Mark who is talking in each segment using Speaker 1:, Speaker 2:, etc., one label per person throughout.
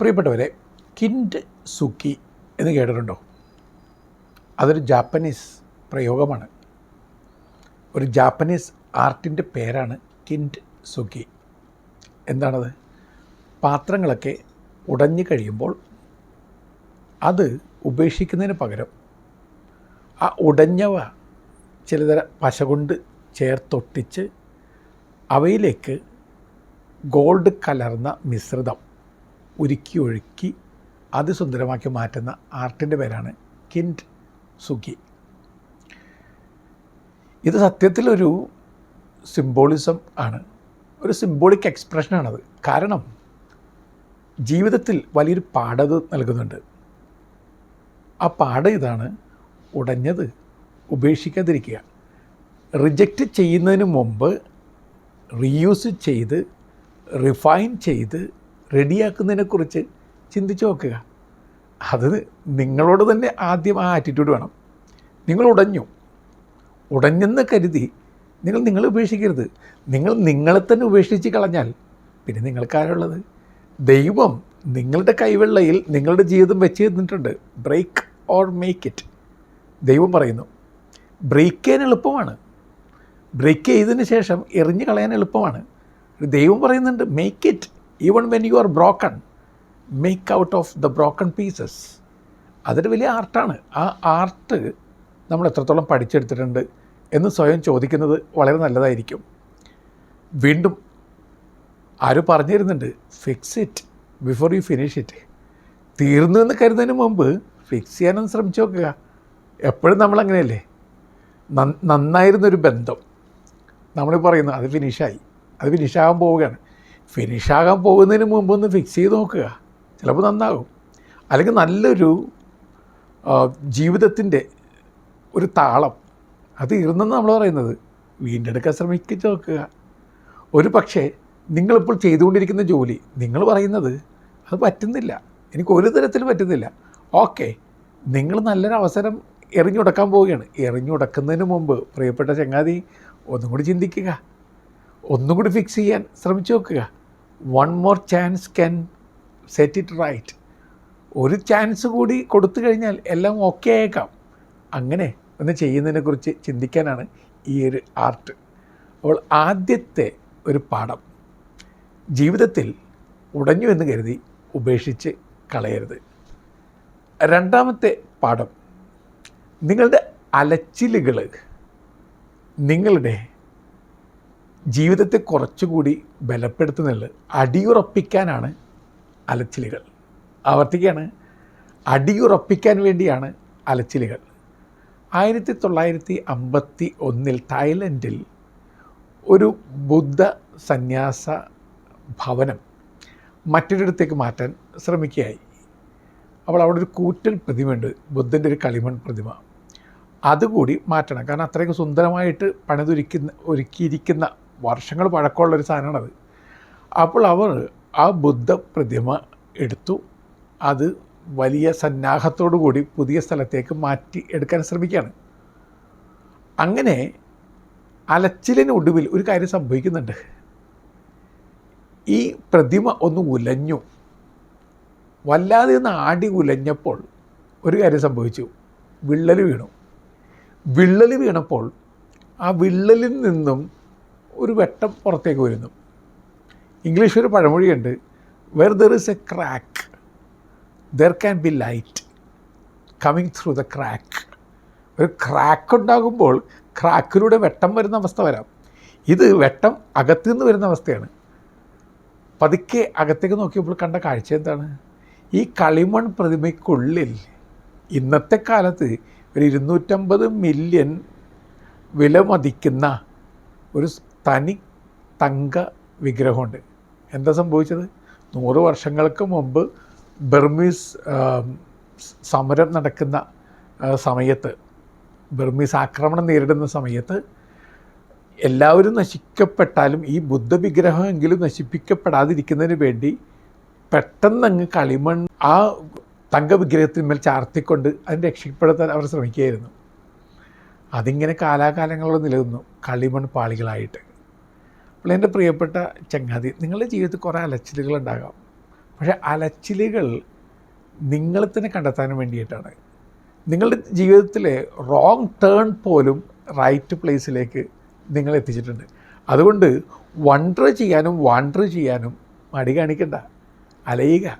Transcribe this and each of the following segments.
Speaker 1: പ്രിയപ്പെട്ടവരെ കിൻഡ് സുക്കി എന്ന് കേട്ടിട്ടുണ്ടോ? അതൊരു ജാപ്പനീസ് പ്രയോഗമാണ്. ഒരു ജാപ്പനീസ് ആർട്ടിന്റെ പേരാണ് കിൻഡ് സുക്കി. എന്താണത്? പാത്രങ്ങളൊക്കെ ഉടഞ്ഞു കഴിയുമ്പോൾ അത് ഉപേക്ഷിക്കുന്നതിന് പകരം ആ ഉടഞ്ഞവ ചിലതര പശ കൊണ്ട് ചേർത്തൊട്ടിച്ച് അവയിലേക്ക് ഗോൾഡ് കലർന്ന മിശ്രിതം ഉരുക്കി ഒഴുക്കി അതിസുന്ദരമാക്കി മാറ്റുന്ന ആർട്ടിന്റെ പേരാണ് കിൻഡ് സുഖി. ഇത് സത്യത്തിലൊരു സിംബോളിസം ആണ്. ഒരു സിംബോളിക് എക്സ്പ്രഷനാണത് കാരണം ജീവിതത്തിൽ വലിയൊരു പാടത് നൽകുന്നുണ്ട്. ആ പാഠം ഇതാണ് ഉടഞ്ഞത് ഉപേക്ഷിക്കാതിരിക്കുക. റിജക്റ്റ് ചെയ്യുന്നതിന് മുമ്പ് റീയൂസ് ചെയ്ത് റിഫൈൻ ചെയ്ത് റെഡിയാക്കുന്നതിനെക്കുറിച്ച് ചിന്തിച്ച് നോക്കുക. അത് നിങ്ങളോട് തന്നെ ആദ്യം ആ ആറ്റിറ്റ്യൂഡ് വേണം. നിങ്ങൾ ഉടഞ്ഞു. ഉടഞ്ഞെന്ന് കരുതി നിങ്ങൾ നിങ്ങളെ ഉപേക്ഷിക്കരുത്. നിങ്ങൾ നിങ്ങളെ തന്നെ ഉപേക്ഷിച്ച് കളഞ്ഞാൽ പിന്നെ നിങ്ങൾക്കാരുള്ളത് ദൈവം നിങ്ങളുടെ കൈവെള്ളയിൽ നിങ്ങളുടെ ജീവിതം വെച്ച് തന്നിട്ടുണ്ട്. ബ്രേക്ക് ഓർ മേക്ക് ഇറ്റ് ദൈവം പറയുന്നു. ബ്രേക്ക് ചെയ്യാൻ എളുപ്പമാണ്. ബ്രേക്ക് ചെയ്തതിന് ശേഷം എറിഞ്ഞു കളയാൻ എളുപ്പമാണ്. ദൈവം പറയുന്നുണ്ട് make it even when you are broken make out of the broken pieces അതൊരു വലിയ ആർട്ടാണ്. ആ ആർട്ട് നമ്മൾ എത്രത്തോളം പഠിച്ചെടുത്തിട്ടുണ്ട് എന്ന് സ്വയം ചോദിക്കുന്നത് വളരെ നല്ലതായിരിക്കും. വീണ്ടും ആരും പറഞ്ഞിരുന്നുണ്ട് fix it before you finish it തീർന്നു എന്ന് കരുതുന്നതിന് മുമ്പ് ഫിക്സ് ചെയ്യാനൊന്ന് ശ്രമിച്ചു നോക്കുക. എപ്പോഴും നമ്മളങ്ങനെയല്ലേ നന്ന- നന്നായിരുന്നൊരു ബന്ധം. നമ്മൾ പറയുന്നു അത് ഫിനിഷായി അത് ഫിനിഷാകാൻ പോവുകയാണ്. ഫിനിഷാകാൻ പോകുന്നതിന് മുമ്പ് ഒന്ന് ഫിക്സ് ചെയ്ത് നോക്കുക. ചിലപ്പോൾ നന്നാകും. അല്ലെങ്കിൽ നല്ലൊരു ജീവിതത്തിന്റെ ഒരു താളം. അത് ഇരുന്നെന്ന് നമ്മൾ പറയുന്നത്. വീണ്ടെടുക്കാൻ ശ്രമിച്ചു നോക്കുക. ഒരു പക്ഷേ നിങ്ങളിപ്പോൾ ചെയ്തുകൊണ്ടിരിക്കുന്ന ജോലി നിങ്ങൾ പറയുന്നത് അത് പറ്റുന്നില്ല. എനിക്ക് ഒരു തരത്തിൽ പറ്റുന്നില്ല. ഓക്കെ നിങ്ങൾ നല്ലൊരു അവസരം എറിഞ്ഞുടക്കാൻ പോവുകയാണ്. എറിഞ്ഞുടക്കുന്നതിന് മുമ്പ് പ്രിയപ്പെട്ട ചങ്ങാതി ഒന്നും കൂടി ചിന്തിക്കുക. ഒന്നും കൂടി ഫിക്സ് ചെയ്യാൻ ശ്രമിച്ചു നോക്കുക. One more chance can set it right ഒരു ചാൻസ് കൂടി കൊടുത്തു കഴിഞ്ഞാൽ എല്ലാം ഓക്കെ ആയേക്കാം. അങ്ങനെ ഒന്ന് ചെയ്യുന്നതിനെക്കുറിച്ച് ചിന്തിക്കാനാണ് ഈ ഒരു ആർട്ട് അപ്പോൾ ആദ്യത്തെ ഒരു പാഠം ജീവിതത്തിൽ ഉടഞ്ഞു എന്ന് കരുതി ഉപേക്ഷിച്ച് കളയരുത്. രണ്ടാമത്തെ പാഠം നിങ്ങളുടെ അലച്ചിലുകൾ നിങ്ങളുടെ ജീവിതത്തെ കുറച്ചുകൂടി ബലപ്പെടുത്തുന്നത് അടിയുറപ്പിക്കാനാണ് അലച്ചിലുകൾ. ആവർത്തിക്കുകയാണ് അടിയുറപ്പിക്കാൻ വേണ്ടിയാണ് അലച്ചിലുകൾ. ആയിരത്തി തൊള്ളായിരത്തി അമ്പത്തി ഒന്നിൽ തായ്ലൻഡിൽ ഒരു ബുദ്ധ സന്യാസ ഭവനം മറ്റൊരിടത്തേക്ക് മാറ്റാൻ ശ്രമിക്കുകയായി. അപ്പോൾ അവിടെ ഒരു കൂറ്റൻ പ്രതിമയുണ്ട് ബുദ്ധന്റെ ഒരു കളിമൺ പ്രതിമ. അതുകൂടി മാറ്റണം. കാരണം അത്രയ്ക്ക് സുന്ദരമായിട്ട് പണിതൊരുക്കുന്ന ഒരുക്കിയിരിക്കുന്ന വർഷങ്ങൾ പഴക്കമുള്ള ഒരു സാധനമാണത്. അപ്പോൾ അവർ ആ ബുദ്ധ പ്രതിമ എടുത്തു. അത് വലിയ സന്നാഹത്തോടു കൂടി പുതിയ സ്ഥലത്തേക്ക് മാറ്റി എടുക്കാൻ ശ്രമിക്കുകയാണ്. അങ്ങനെ അലച്ചിലിനൊടുവിൽ ഒരു കാര്യം സംഭവിക്കുന്നുണ്ട്. ഈ പ്രതിമ ഒന്ന് ഉലഞ്ഞു. വല്ലാതെ ഒന്ന് ആടി ഉലഞ്ഞപ്പോൾ ഒരു കാര്യം സംഭവിച്ചു. വിള്ളൽ വീണു. വിള്ളൽ വീണപ്പോൾ ആ വിള്ളലിൽ നിന്നും ഒരു വെട്ടം പുറത്തേക്ക് വരുന്നു. ഇംഗ്ലീഷ് ഒരു പഴമൊഴിയുണ്ട്. Where there is a crack there can be light coming through the crack ഒരു ക്രാക്ക് ഉണ്ടാകുമ്പോൾ ക്രാക്കിലൂടെ വെട്ടം വരുന്ന അവസ്ഥ വരാം. ഇത് വെട്ടം അകത്തു നിന്ന് വരുന്ന അവസ്ഥയാണ്. പതുക്കെ അകത്തേക്ക് നോക്കിയപ്പോൾ കണ്ട കാഴ്ച എന്താണ്? ഈ കളിമൺ പ്രതിമയ്ക്കുള്ളിൽ ഇന്നത്തെ കാലത്ത് ഒരു ഇരുന്നൂറ്റമ്പത് മില്യൺ വില മതിക്കുന്ന ഒരു തനി തങ്ക വിഗ്രഹമുണ്ട്. എന്താ സംഭവിച്ചത്? നൂറ് വർഷങ്ങൾക്ക് മുമ്പ് ബർമീസ് സമരം നടക്കുന്ന സമയത്ത് ബർമീസ് ആക്രമണം നേരിടുന്ന സമയത്ത് എല്ലാവരും നശിക്കപ്പെട്ടാലും ഈ ബുദ്ധ വിഗ്രഹമെങ്കിലും നശിപ്പിക്കപ്പെടാതിരിക്കുന്നതിന് വേണ്ടി പെട്ടെന്നങ്ങ് കളിമൺ ആ തങ്ക തങ്കവിഗ്രഹത്തിന്മേൽ ചാർത്തിക്കൊണ്ട് അതിനെ രക്ഷപ്പെടുത്താൻ അവർ ശ്രമിക്കുകയായിരുന്നു. അതിങ്ങനെ കാലാകാലങ്ങളോട് നിലനിന്നു കളിമൺ പാളികളായിട്ട്. അപ്പോൾ എന്റെ പ്രിയപ്പെട്ട ചങ്ങാതി നിങ്ങളുടെ ജീവിതത്തിൽ കുറേ അലച്ചിലുകൾ ഉണ്ടാകാം. പക്ഷേ അലച്ചിലുകൾ നിങ്ങളെ തന്നെ കണ്ടെത്താൻ വേണ്ടിയിട്ടാണ്. നിങ്ങളുടെ ജീവിതത്തിലെ റോങ് ടേൺ പോലും റൈറ്റ് പ്ലേസിലേക്ക് നിങ്ങൾ എത്തിച്ചിട്ടുണ്ട്. അതുകൊണ്ട് വണ്ടർ ചെയ്യാനും വണ്ടർ ചെയ്യാനും മടി കാണിക്കണ്ട. അലയുക.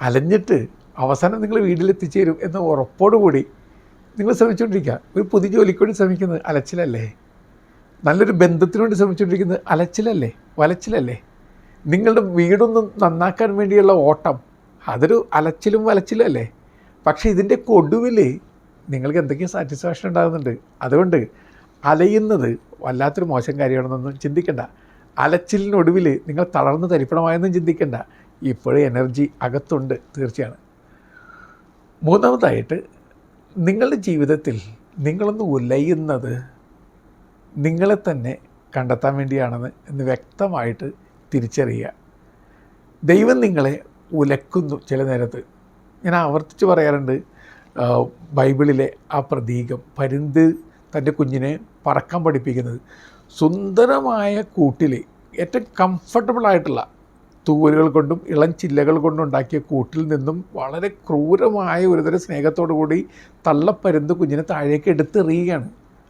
Speaker 1: അലഞ്ഞിട്ട് അവസാനം നിങ്ങൾ വീട്ടിലെത്തിച്ചേരും എന്ന ഉറപ്പോടുകൂടി നിങ്ങൾ ശ്രമിച്ചുകൊണ്ടിരിക്കുക. ഒരു പുതിയ ജോലിക്ക് വേണ്ടി ശ്രമിക്കുന്നത് അലച്ചിലല്ലേ? നല്ലൊരു ബന്ധത്തിന് വേണ്ടി ശ്രമിച്ചുകൊണ്ടിരിക്കുന്നത് അലച്ചിലല്ലേ? വലച്ചിലല്ലേ? നിങ്ങളുടെ വീടൊന്ന് നന്നാക്കാൻ വേണ്ടിയുള്ള ഓട്ടം അതൊരു അലച്ചിലും വലച്ചിലും അല്ലേ പക്ഷേ ഇതിന്റെ കൊടുവിൽ നിങ്ങൾക്ക് എന്തൊക്കെയോ സാറ്റിസ്ഫാക്ഷൻ ഉണ്ടാകുന്നുണ്ട്. അതുകൊണ്ട് അലയുന്നത് വല്ലാത്തൊരു മോശം കാര്യമാണെന്നൊന്നും ചിന്തിക്കണ്ട. അലച്ചിലിനൊടുവിൽ നിങ്ങൾ തളർന്ന് തരിപ്പണമായെന്നും ചിന്തിക്കണ്ട. ഇപ്പോഴും എനർജി അകത്തുണ്ട് തീർച്ചയാണ്. മൂന്നാമതായിട്ട് നിങ്ങളുടെ ജീവിതത്തിൽ നിങ്ങളൊന്ന് ഉലയുന്നത് നിങ്ങളെ തന്നെ കണ്ടെത്താൻ വേണ്ടിയാണെന്ന് എന്ന് വ്യക്തമായിട്ട് തിരിച്ചറിയുക. ദൈവം നിങ്ങളെ ഉലക്കുന്നു ചില നേരത്ത്. ഞാൻ ആവർത്തിച്ച് പറയാറുണ്ട് ബൈബിളിലെ ആ പ്രതീകം പരുന്ത് തന്റെ കുഞ്ഞിനെ പറക്കാൻ പഠിപ്പിക്കുന്നത് സുന്ദരമായ കൂട്ടിൽ ഏറ്റവും കംഫർട്ടബിൾ ആയിട്ടുള്ള തൂവലുകൾ കൊണ്ടും ഇളം ചില്ലകൾ കൊണ്ടും ഉണ്ടാക്കിയ കൂട്ടിൽ നിന്നും വളരെ ക്രൂരമായ ഒരുതരം സ്നേഹത്തോടു കൂടി തള്ളപ്പരുന്ത് കുഞ്ഞിനെ താഴേക്ക് എടുത്തെറിയുകയാണ്.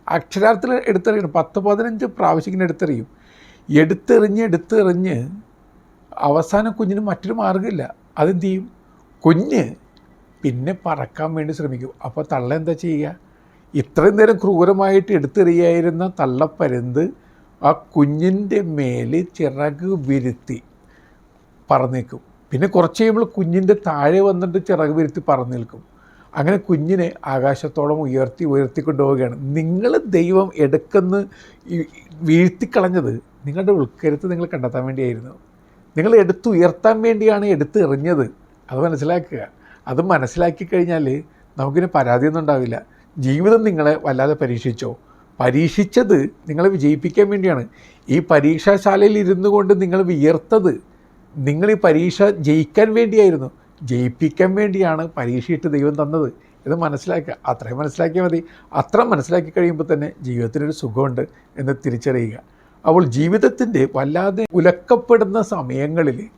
Speaker 1: അക്ഷരാർത്ഥത്തിൽ എടുത്തെറിയണം. പത്ത് പതിനഞ്ച് പ്രാവശ്യം ഇങ്ങനെ എടുത്തെറിയും. എടുത്തെറിഞ്ഞ് എടുത്തെറിഞ്ഞ് അവസാനം കുഞ്ഞിന് മറ്റൊരു മാർഗമില്ല. അതെന്ത് ചെയ്യും? കുഞ്ഞ് പിന്നെ പറക്കാൻ വേണ്ടി ശ്രമിക്കും. അപ്പോൾ തള്ള എന്താ ചെയ്യുക? ഇത്രയും നേരം ക്രൂരമായിട്ട് എടുത്തെറിയായിരുന്ന തള്ളപ്പരുന്ത് ആ കുഞ്ഞിന്റെ മേൽ ചിറക് വിരുത്തി പറന്നേക്കും. പിന്നെ കുറച്ച് കഴിയുമ്പോൾ കുഞ്ഞിന്റെ താഴെ വന്നിട്ട് ചിറക് വിരുത്തി പറന്നു നിൽക്കും അങ്ങനെ കുഞ്ഞിനെ ആകാശത്തോളം ഉയർത്തി ഉയർത്തി കൊണ്ടുപോവുകയാണ് നിങ്ങൾ ദൈവം എടുക്കുന്ന വീഴ്ത്തിക്കളഞ്ഞത് നിങ്ങളുടെ ഉൾക്കരുത്ത് നിങ്ങൾ കണ്ടെത്താൻ വേണ്ടിയായിരുന്നു. നിങ്ങൾ എടുത്ത് ഉയർത്താൻ വേണ്ടിയാണ് എടുത്ത് എറിഞ്ഞത്. അത് മനസ്സിലാക്കുക. അത് മനസ്സിലാക്കി കഴിഞ്ഞാൽ നമുക്കിന് പരാതിയൊന്നും ഉണ്ടാവില്ല. ജീവിതം നിങ്ങളെ വല്ലാതെ പരീക്ഷിച്ചോ. പരീക്ഷിച്ചത് നിങ്ങളെ വിജയിപ്പിക്കാൻ വേണ്ടിയാണ്. ഈ പരീക്ഷാശാലയിൽ ഇരുന്നു കൊണ്ട് നിങ്ങൾ വിയർത്തത് നിങ്ങൾ ഈ പരീക്ഷ ജയിക്കാൻ വേണ്ടിയായിരുന്നു. ജയിപ്പിക്കാൻ വേണ്ടിയാണ് പരീക്ഷയിട്ട് ദൈവം തന്നത് ഇത് മനസ്സിലാക്കുക. അത്രയും മനസ്സിലാക്കിയാൽ മതി. അത്ര മനസ്സിലാക്കി കഴിയുമ്പോൾ തന്നെ ജീവിതത്തിനൊരു സുഖമുണ്ട് എന്ന് തിരിച്ചറിയുക. അപ്പോൾ ജീവിതത്തിന്റെ വല്ലാതെ ഉലക്കപ്പെടുന്ന സമയങ്ങളിൽ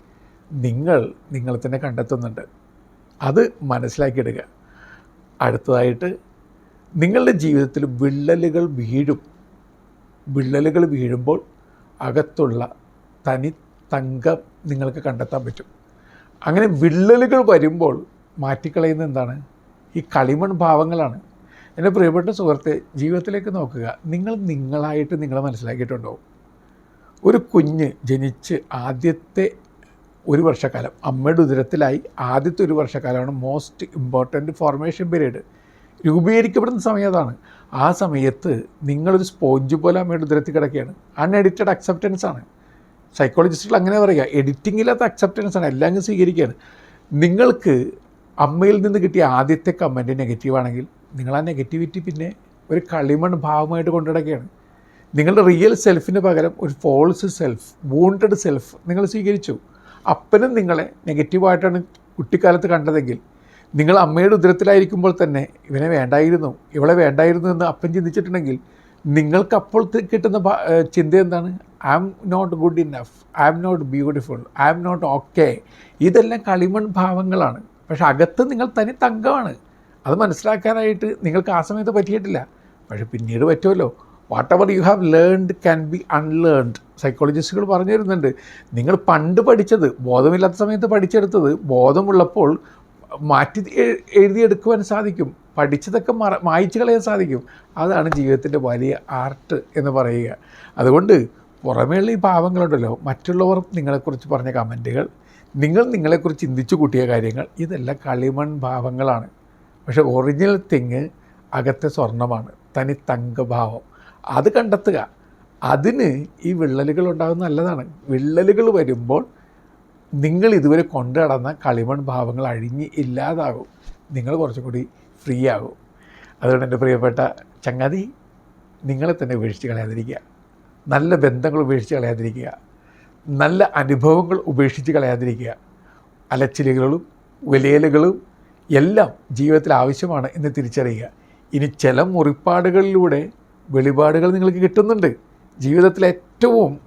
Speaker 1: നിങ്ങൾ നിങ്ങളെ തന്നെ കണ്ടെത്തുന്നുണ്ട്. അത് മനസ്സിലാക്കിയെടുക്കുക. അടുത്തതായിട്ട് നിങ്ങളുടെ ജീവിതത്തിൽ വിള്ളലുകൾ വീഴും. വിള്ളലുകൾ വീഴുമ്പോൾ അകത്തുള്ള തനി തങ്കം നിങ്ങൾക്ക് കണ്ടെത്താൻ പറ്റും. അങ്ങനെ വിള്ളലുകൾ വരുമ്പോൾ മാറ്റിക്കളയുന്ന എന്താണ്? ഈ കളിമൺ ഭാവങ്ങളാണ്. എന്റെ പ്രിയപ്പെട്ട സുഹൃത്തെ ജീവിതത്തിലേക്ക് നോക്കുക. നിങ്ങൾ നിങ്ങളായിട്ട് നിങ്ങളെ മനസ്സിലാക്കിയിട്ടുണ്ടോ? ഒരു കുഞ്ഞ് ജനിച്ച് ആദ്യത്തെ ഒരു വർഷക്കാലം അമ്മയുടെ ഉദരത്തിലായി ആദ്യത്തെ ഒരു വർഷക്കാലമാണ് മോസ്റ്റ് ഇമ്പോർട്ടന്റ് ഫോർമേഷൻ പീരീഡ് രൂപീകരിക്കപ്പെടുന്ന സമയം അതാണ്. ആ സമയത്ത് നിങ്ങളൊരു സ്പോഞ്ച് പോലെ അമ്മയുടെ ഉദരത്തിൽ കിടക്കുകയാണ്. അൺഎഡിറ്റഡ് അക്സെപ്റ്റൻസ് ആണ്. സൈക്കോളജിസ്റ്റുകൾ അങ്ങനെ പറയുക. എഡിറ്റിംഗ് ഇല്ലാത്ത അക്സെപ്റ്റൻസ് ആണ്. എല്ലാം സ്വീകരിക്കുകയാണ്. നിങ്ങൾക്ക് അമ്മയിൽ നിന്ന് കിട്ടിയ ആദ്യത്തെ കമന്റ് നെഗറ്റീവാണെങ്കിൽ നിങ്ങൾ ആ നെഗറ്റിവിറ്റി പിന്നെ ഒരു കളിമൺ ഭാവമായിട്ട് കൊണ്ടുനടക്കുകയാണ്. നിങ്ങളുടെ റിയൽ സെൽഫിന് പകരം ഒരു ഫോൾസ് സെൽഫ് വൂണ്ടഡ് സെൽഫ് നിങ്ങൾ സ്വീകരിച്ചു. അപ്പനും നിങ്ങളെ നെഗറ്റീവായിട്ടാണ് കുട്ടിക്കാലത്ത് കണ്ടതെങ്കിൽ നിങ്ങൾ അമ്മയുടെ ഉദരത്തിലായിരിക്കുമ്പോൾ തന്നെ ഇവനെ വേണ്ടായിരുന്നു. ഇവളെ വേണ്ടായിരുന്നു എന്ന് അപ്പൻ ചിന്തിച്ചിട്ടുണ്ടെങ്കിൽ നിങ്ങൾക്ക് അപ്പോൾ കിട്ടുന്ന ചിന്ത എന്താണ്? I'm not good enough I'm not beautiful I'm not okay ഇതെല്ലാം കളിമൺ ഭാവങ്ങളാണ്. പക്ഷെ അകത്ത് നിങ്ങൾ തനി തങ്കമാണ്. അത് മനസ്സിലാക്കാനായിട്ട് നിങ്ങൾക്ക് ആ സമയത്ത് പറ്റിയിട്ടില്ല. പക്ഷെ പിന്നീട് പറ്റുമല്ലോ. Whatever you have learned can be unlearned സൈക്കോളജിസ്റ്റുകൾ പറഞ്ഞു തരുന്നുണ്ട്. നിങ്ങൾ പണ്ട് പഠിച്ചത് ബോധമില്ലാത്ത സമയത്ത് പഠിച്ചെടുത്തത് ബോധമുള്ളപ്പോൾ മാറ്റി എഴുതിയെടുക്കുവാൻ സാധിക്കും. പഠിച്ചതൊക്കെ മറ മായച്ചു കളയാൻ സാധിക്കും. അതാണ് ജീവിതത്തിന്റെ വലിയ ആർട്ട് എന്ന് പറയുക. അതുകൊണ്ട് പുറമേയുള്ള ഈ ഭാവങ്ങളുണ്ടല്ലോ. മറ്റുള്ളവർ നിങ്ങളെക്കുറിച്ച് പറഞ്ഞ കമന്റുകൾ നിങ്ങൾ നിങ്ങളെക്കുറിച്ച് ചിന്തിച്ചു കൂട്ടിയ കാര്യങ്ങൾ ഇതെല്ലാം കളിമൺ ഭാവങ്ങളാണ്. പക്ഷെ ഒറിജിനൽ തിങ് അകത്തെ സ്വർണമാണ് തനി തങ്കഭാവം. അത് കണ്ടെത്തുക. അതിന് ഈ വിള്ളലുകൾ ഉണ്ടാകുന്ന നല്ലതാണ്. വിള്ളലുകൾ വരുമ്പോൾ നിങ്ങൾ ഇതുവരെ കൊണ്ടു നടന്ന കളിമൺ ഭാവങ്ങൾ അഴിഞ്ഞ് ഇല്ലാതാകും. നിങ്ങൾ കുറച്ചും കൂടി ഫ്രീ ആകും അതുകൊണ്ട് എന്റെ പ്രിയപ്പെട്ട ചങ്ങാതി നിങ്ങളെ തന്നെ ഉപേക്ഷിച്ച് കളയാതിരിക്കുക. നല്ല ബന്ധങ്ങൾ ഉപേക്ഷിച്ച് കളയാതിരിക്കുക. നല്ല അനുഭവങ്ങൾ ഉപേക്ഷിച്ച് കളയാതിരിക്കുക. അലച്ചിലുകളും വിലയലുകളും എല്ലാം ജീവിതത്തിൽ ആവശ്യമാണ് എന്ന് തിരിച്ചറിയുക. ഇനി ചില മുറിപ്പാടുകളിലൂടെ വെളിപാടുകൾ നിങ്ങൾക്ക് കിട്ടുന്നുണ്ട്. ജീവിതത്തിൽ ഏറ്റവും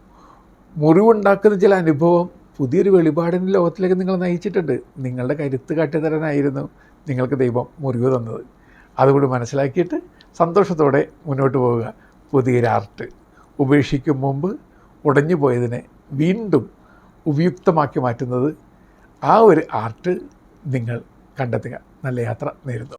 Speaker 1: മുറിവുണ്ടാക്കുന്ന ചില അനുഭവം പുതിയൊരു വെളിപാടിന്റെ ലോകത്തിലേക്ക് നിങ്ങൾ നയിച്ചിട്ടുണ്ട്. നിങ്ങളുടെ കരുത്ത് കാട്ടിത്തരാനായിരുന്നു. നിങ്ങൾക്ക് ദൈവം മുറിവ് തന്നത്. അതുകൂടി മനസ്സിലാക്കിയിട്ട് സന്തോഷത്തോടെ മുന്നോട്ട് പോവുക. പുതിയൊരാർട്ട് ഉപേക്ഷിക്കും മുമ്പ് ഉടഞ്ഞു പോയതിനെ വീണ്ടും ഉപയുക്തമാക്കി മാറ്റുന്നത് ആ ഒരു ആർട്ട് നിങ്ങൾ കണ്ടെത്തുക. നല്ല യാത്ര നേരുന്നു.